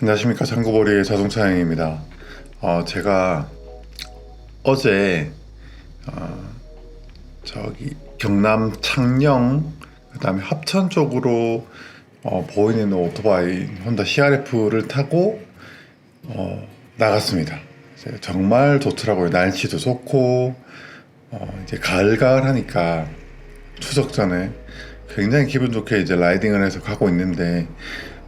안녕하십니까 장구보리의 자동차 여행입니다. 어, 제가 어제 어, 저기 경남 창녕 그 다음에 합천 쪽으로 어, 보이는 오토바이 혼다 CRF를 타고 어, 나갔습니다. 정말 좋더라고요. 날씨도 좋고 어, 이제 가을가을하니까 추석 전에 굉장히 기분 좋게 이제 라이딩을 해서 가고 있는데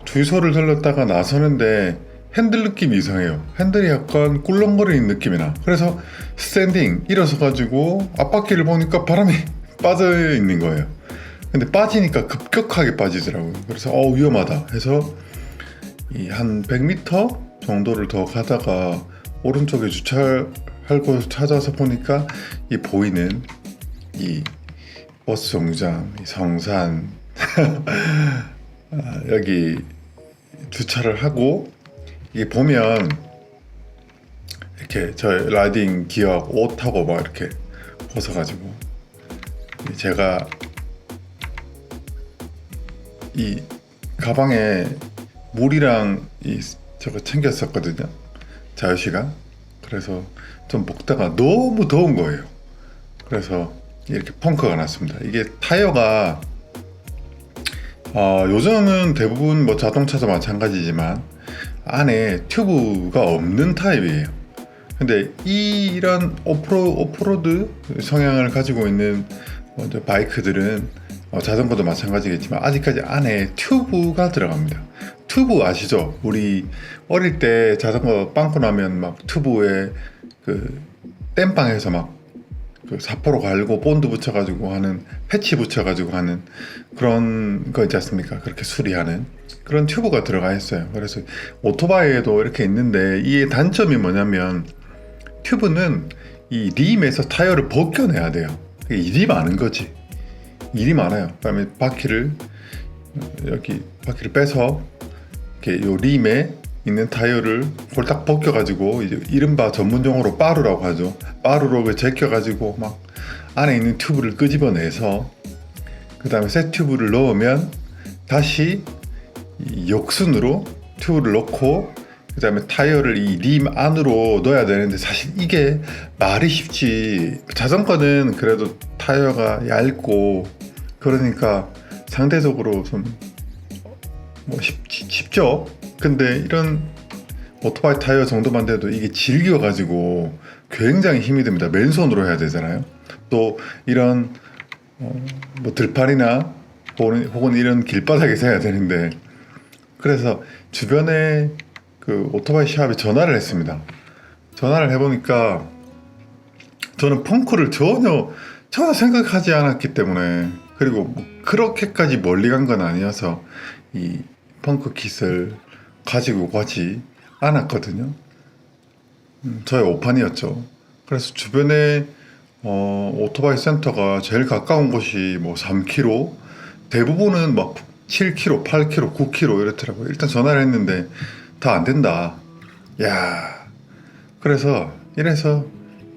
주유소를 들렀다가 나서는데 핸들 느낌이 이상해요. 핸들이 약간 꿀렁거리는 느낌이 나. 그래서 스탠딩 일어서 가지고 앞바퀴를 보니까 바람이 빠져 있는 거예요. 근데 빠지니까 급격하게 빠지더라고요. 그래서 어 위험하다 해서 이한 100m 정도를 더 가다가 오른쪽에 주차할 곳을 찾아서 보니까 이 보이는 이 버스 정류장, 이 성산 아, 여기 주차를 하고 이게 보면 이렇게 저 라이딩 기어 옷하고 막 이렇게 벗어가지고 제가 이 가방에 물이랑 이 저거 챙겼었거든요. 자유 시간. 그래서 좀 먹다가 너무 더운 거예요. 그래서 이렇게 펑크가 났습니다. 이게 타이어가 어, 요즘은 대부분 뭐 자동차도 마찬가지지만 안에 튜브가 없는 타입이에요. 근데 이런 오프로, 오프로드 성향을 가지고 있는 먼저 바이크들은 어, 자전거도 마찬가지겠지만 아직까지 안에 튜브가 들어갑니다. 튜브 아시죠? 우리 어릴 때 자전거 빵꾸 나면 막 튜브에 그 땜빵해서 막 그 사포로 갈고 본드 붙여가지고 하는 패치 붙여가지고 하는 그런 거 있지 않습니까? 그렇게 수리하는 그런 튜브가 들어가 있어요. 그래서 오토바이에도 이렇게 있는데 이 단점이 뭐냐면 튜브는 이 림에서 타이어를 벗겨내야 돼요. 일이 많은 거지. 일이 많아요. 그다음에 바퀴를 여기 바퀴를 빼서 이렇게 요 림에 있는 타이어를 홀딱 벗겨가지고 이제 이른바 전문용어로 빠루라고 하죠. 빠루로 그 제껴가지고 막 안에 있는 튜브를 끄집어내서 그 다음에 새 튜브를 넣으면 다시 이 역순으로 튜브를 넣고 그 다음에 타이어를 이 림 안으로 넣어야 되는데 사실 이게 말이 쉽지 자전거는 그래도 타이어가 얇고 그러니까 상대적으로 좀 뭐 쉽죠. 근데 이런 오토바이 타이어 정도만 돼도 이게 질겨가지고 굉장히 힘이 듭니다. 맨손으로 해야 되잖아요. 또 이런 어, 뭐 들판이나 혹은, 혹은 이런 길바닥에서 해야 되는데 그래서 주변에 그 오토바이 샵에 전화를 했습니다. 전화를 해보니까 저는 펑크를 전혀 전혀 생각하지 않았기 때문에 그리고 뭐 그렇게까지 멀리 간 건 아니어서 이 펑크 킷을 가지고 가지 않았거든요. 음, 저의 오판이었죠. 그래서 주변에 어, 오토바이 센터가 제일 가까운 곳이 뭐 3km, 대부분은 막 7km, 8km, 9km 이렇더라고요. 일단 전화를 했는데 다 안 된다. 야, 그래서 이래서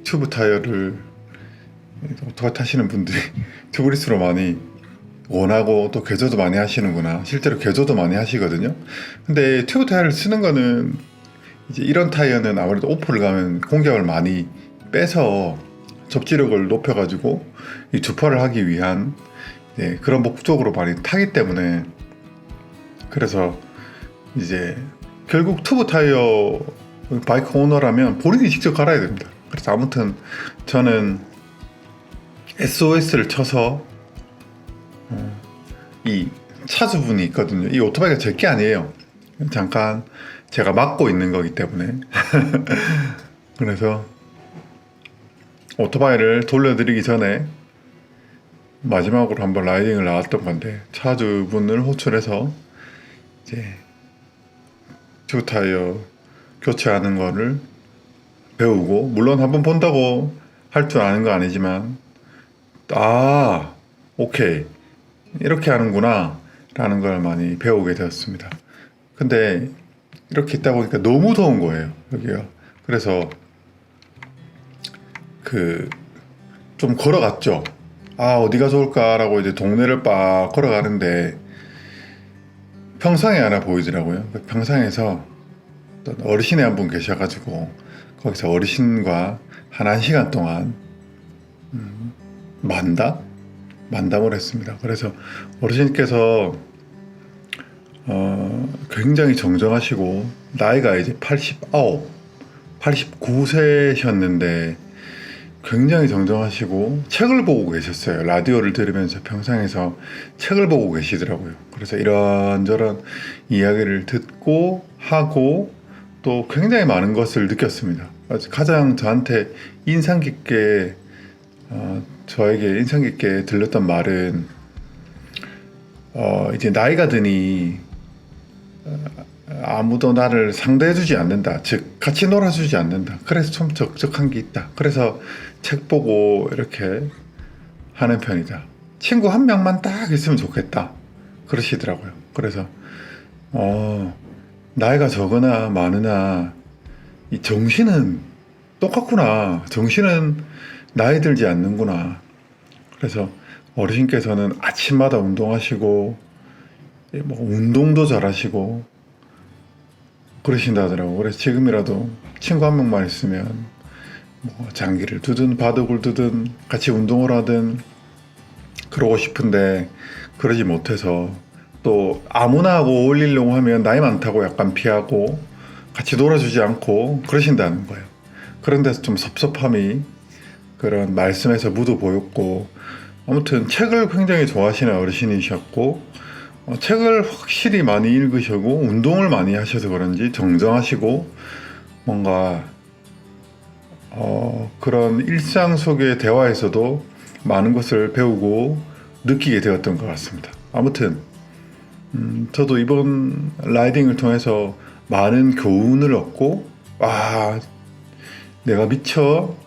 튜브 타이어를 오토바이 타시는 분들이 튜브리스로 많이 원하고 또 개조도 많이 하시는구나. 실제로 개조도 많이 하시거든요. 근데 튜브 타이어를 쓰는 거는 이제 이런 타이어는 아무래도 오프를 가면 공격을 많이 빼서 접지력을 높여가지고 이 주파를 하기 위한 예, 그런 목적으로 많이 타기 때문에 그래서 이제 결국 튜브 타이어 바이크 오너라면 본인이 직접 갈아야 됩니다. 그래서 아무튼 저는 SOS를 쳐서 어, 이 차주분이 있거든요. 이 오토바이가 제 게 아니에요. 잠깐 제가 맡고 있는 거기 때문에 그래서 오토바이를 돌려드리기 전에 마지막으로 한번 라이딩을 나왔던 건데 차주분을 호출해서 이제 튜브 타이어 교체하는 거를 배우고 물론 한번 본다고 할 줄 아는 거 아니지만 아 오케이 이렇게 하는구나 라는 걸 많이 배우게 되었습니다. 근데 이렇게 있다 보니까 너무 더운 거예요 여기가 그래서 그 좀 걸어갔죠. 아 어디가 좋을까라고 이제 동네를 빡 걸어가는데 평상이 하나 보이더라고요. 그 평상에서 어르신이 한 분 계셔가지고 거기서 어르신과 한 1시간 동안 음, 만담? 만담을 했습니다. 그래서 어르신께서 어, 굉장히 정정하시고 나이가 이제 89, 89세셨는데 굉장히 정정하시고 책을 보고 계셨어요. 라디오를 들으면서 평상에서 책을 보고 계시더라고요. 그래서 이런저런 이야기를 듣고 하고 또 굉장히 많은 것을 느꼈습니다. 가장 저한테 인상 깊게 어, 저에게 인상 깊게 들렸던 말은 어, 이제 나이가 드니 어, 아무도 나를 상대해주지 않는다. 즉 같이 놀아주지 않는다. 그래서 좀 적적한 게 있다. 그래서 책 보고 이렇게 하는 편이다. 친구 한 명만 딱 있으면 좋겠다. 그러시더라고요. 그래서 어, 나이가 적으나 많으나 이 정신은 똑같구나. 정신은 나이 들지 않는구나. 그래서 어르신께서는 아침마다 운동하시고 예, 뭐 운동도 잘하시고 그러신다더라고. 그래서 지금이라도 친구 한 명만 있으면 뭐 장기를 두든 바둑을 두든 같이 운동을 하든 그러고 싶은데 그러지 못해서 또 아무나 하고 어울리려고 하면 나이 많다고 약간 피하고 같이 놀아주지 않고 그러신다는 거예요. 그런 데서 좀 섭섭함이 그런 말씀에서 묻어 보였고 아무튼 책을 굉장히 좋아하시는 어르신이셨고 어, 책을 확실히 많이 읽으시고 운동을 많이 하셔서 그런지 정정하시고 뭔가 어, 그런 일상 속의 대화에서도 많은 것을 배우고 느끼게 되었던 것 같습니다. 아무튼 음, 저도 이번 라이딩을 통해서 많은 교훈을 얻고 아 내가 미처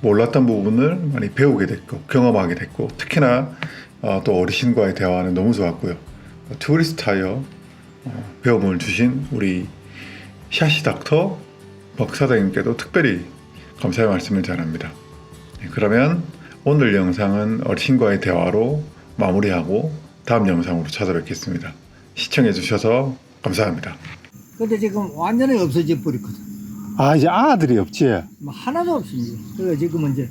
몰랐던 부분을 많이 배우게 됐고 경험하게 됐고 특히나 어, 또 어르신과의 대화는 너무 좋았고요. 투리스트 타이어 어, 배움을 주신 우리 샤시 닥터 박사장님께도 특별히 감사의 말씀을 전합니다. 네, 그러면 오늘 영상은 어르신과의 대화로 마무리하고 다음 영상으로 찾아뵙겠습니다. 시청해 주셔서 감사합니다. 근데 지금 완전히 없어져 버렸거든. 아 이제 아들이 없지. 뭐 하나도 없습니다. 그래서 지금은 이제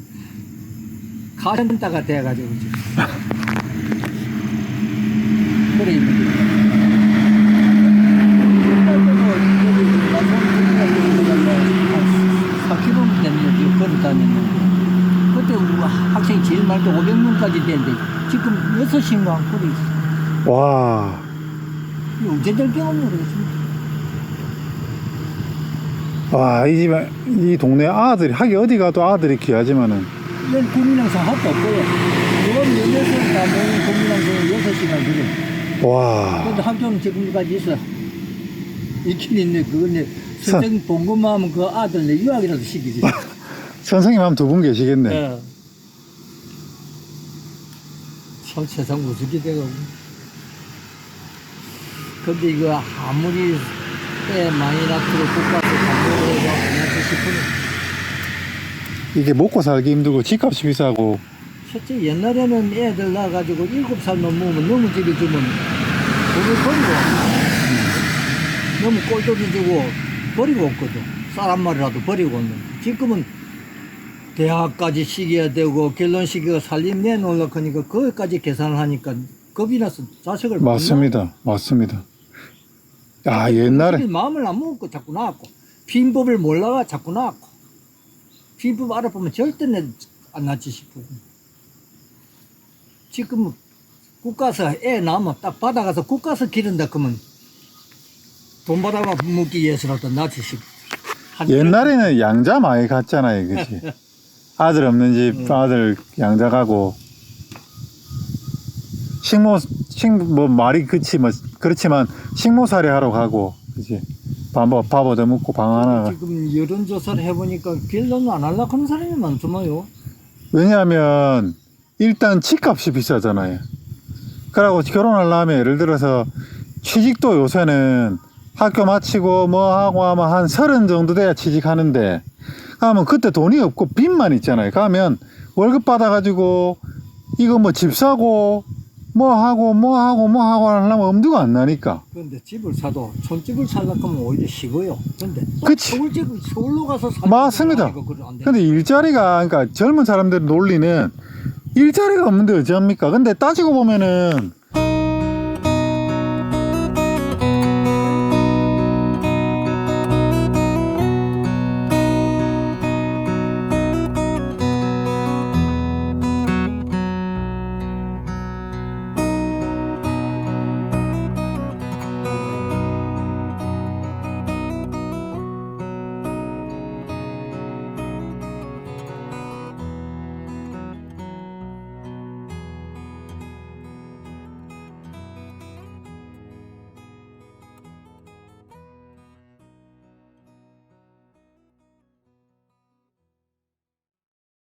가전다가 돼가지고 지금. 그래 있는 게. 4km 되면 지금 걸어 다녔는데 그때 우리 학생 제일 많을 때 500명까지 됐는데 지금 6시간 걸어 있어. 와 언제 될 경험 모르겠습니다. 와, 이 집에, 이 동네 아들이, 하기 어디 가도 아들이 귀하지만은, 이건 국민항상 하나도 없고요. 이건 연대에서 가면 국민항상 6시간 걸려. 와, 근데 학교는 지금까지 있어. 있긴 있네. 그건 내 선생 본 것만 하면 그 아들 내 유학이라도 시키지. 선생님 한 두 분 계시겠네. 예. 참 세상 무섭게 돼가고. 근데 이거 아무리 때 많이 국가에서 감독을 해도 안할수 싶으면 이게 먹고 살기 힘들고 집값이 비싸고, 첫째 옛날에는 애들 낳아가지고 일곱 살 넘으면 너무 집에 주면 돈을 버리고 너무 꼴독이 주고 버리고 없거든. 쌀 한 마리라도 버리고 없는. 지금은 대학까지 시켜야 되고 결혼시키고 살림 내놓으려고 하니까 거기까지 계산을 하니까 겁이 나서 자식을 못 맞습니다. 맞습니다. 아, 낳아. 옛날에, 마음을 안 먹고 자꾸 낳았고 빈법을 몰라가 자꾸 낳았고 빈법 알아보면 절대 내안 낳지 싶고 지금 국가서 애 낳으면 딱 받아가서 국가서 기른다 그러면 돈 받아가 먹기 위해서라도 낳지 싶고 한 옛날에는 양자 많이 갔잖아요. 그치? 아들 없는 집, 아들 양자 가고, 식모, 식, 뭐, 말이 그치, 뭐, 그렇지만, 식모살이 하러 가고, 그치? 밥, 뭐, 밥 얻어 먹고 방 하나. 지금 여론조사를 해보니까 결론은 안 하려고 하는 사람이 많더만요 왜냐하면 일단 집값이 비싸잖아요. 그러고 결혼하려면 예를 들어서 취직도 요새는 학교 마치고 뭐 하고 하면 한 서른 정도 돼야 취직하는데 가면 그때 돈이 없고 빚만 있잖아요. 가면 월급 받아가지고 이거 뭐 집 사고 뭐 하고 뭐 하고 뭐 하고 하려면 엄두가 안 나니까. 그런데 집을 사도 촌집을 살려고 하면 오히려 쉬고요. 근데 또 그치. 서울집 서울로 가서 살 맞습니다. 근데 일자리가 그러니까 젊은 사람들 논리는 일자리가 없는데 어찌합니까? 근데 따지고 보면은